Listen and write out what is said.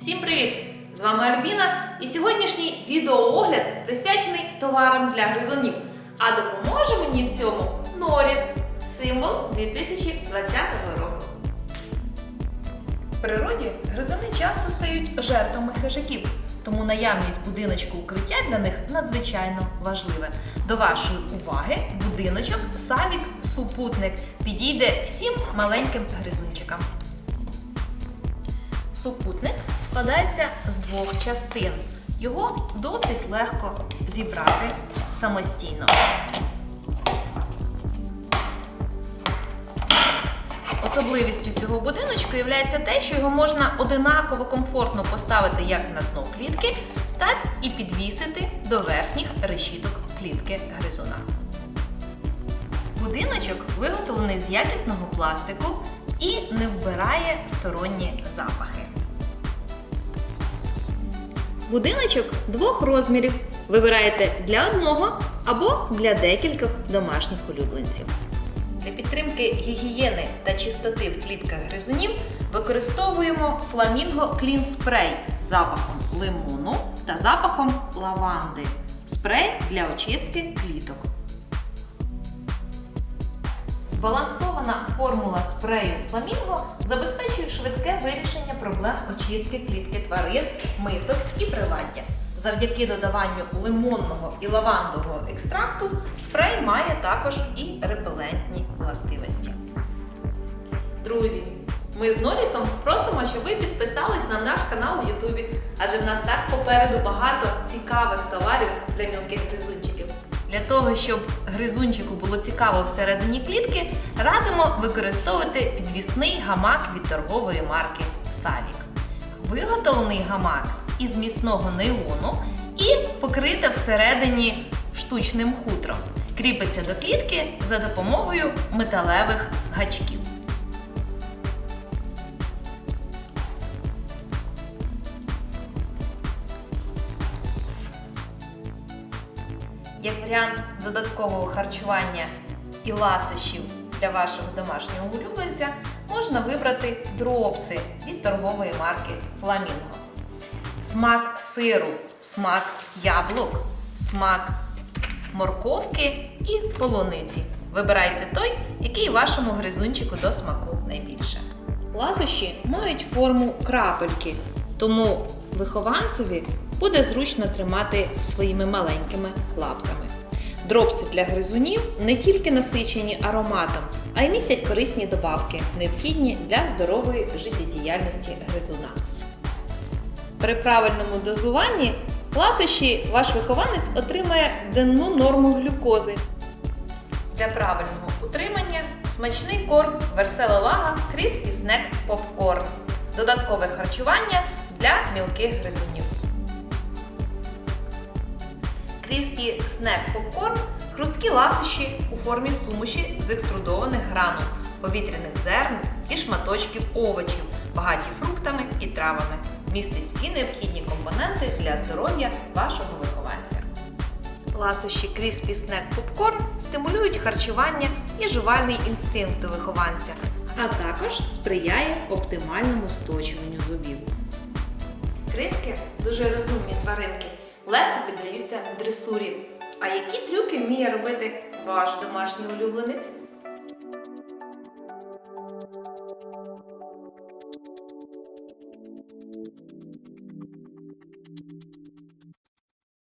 Всім привіт! З вами Альбіна і сьогоднішній відеоогляд присвячений товарам для гризунів. А допоможе мені в цьому Норіс, символ 2020 року. В природі гризуни часто стають жертвами хижаків, тому наявність будиночку укриття для них надзвичайно важливе. До вашої уваги будиночок Савік Супутник підійде всім маленьким гризунчикам. Супутник складається з двох частин. Його досить легко зібрати самостійно. Особливістю цього будиночку є те, що його можна одинаково комфортно поставити як на дно клітки, так і підвісити до верхніх решіток клітки гризуна. Будиночок виготовлений з якісного пластику і не вбирає сторонні запахи. Будиночок двох розмірів. Вибираєте для одного або для декількох домашніх улюбленців. Для підтримки гігієни та чистоти в клітках гризунів використовуємо фламінго Clean Spray з запахом лимону та запахом лаванди. Спрей для очистки кліток. Збалансована формула спрею фламінго забезпечує швидке вирішення проблем очистки клітки тварин, мисок і приладдя. Завдяки додаванню лимонного і лавандового екстракту спрей має також і репелентні властивості. Друзі, ми з Норісом просимо, щоб ви підписались на наш канал у Ютубі, адже в нас так попереду багато цікавих товарів для мілких гризунчиків. Для того, щоб гризунчику було цікаво всередині клітки, радимо використовувати підвісний гамак від торгової марки Савік. Виготовлений гамак із міцного нейлону і покрита всередині штучним хутром. Кріпиться до клітки за допомогою металевих гачків. Як варіант додаткового харчування і ласощів для вашого домашнього улюбленця можна вибрати дропси від торгової марки Flamingo. Смак сиру, смак яблук, смак морковки і полуниці. Вибирайте той, який вашому гризунчику до смаку найбільше. Ласощі мають форму крапельки, тому вихованцеві буде зручно тримати своїми маленькими лапками. Дропси для гризунів не тільки насичені ароматом, а й містять корисні добавки, необхідні для здорової життєдіяльності гризуна. При правильному дозуванні ласощі ваш вихованець отримає денну норму глюкози. Для правильного утримання смачний корм Версела Лага Crispy Snack Popcorn. Додаткове харчування для мілких гризунів. Crispy Snack Popcorn – хрусткі ласощі у формі суміші з екструдованих гранул, повітряних зерн і шматочків овочів, багаті фруктами і травами. Містить всі необхідні компоненти для здоров'я вашого вихованця. Ласощі Crispy Snack Popcorn стимулюють харчування і жувальний інстинкт у вихованця, а також сприяє оптимальному сточуванню зубів. Криски дуже розумні тваринки, легко піддаються дресурі. А які трюки вміє робити ваш домашній улюбленець?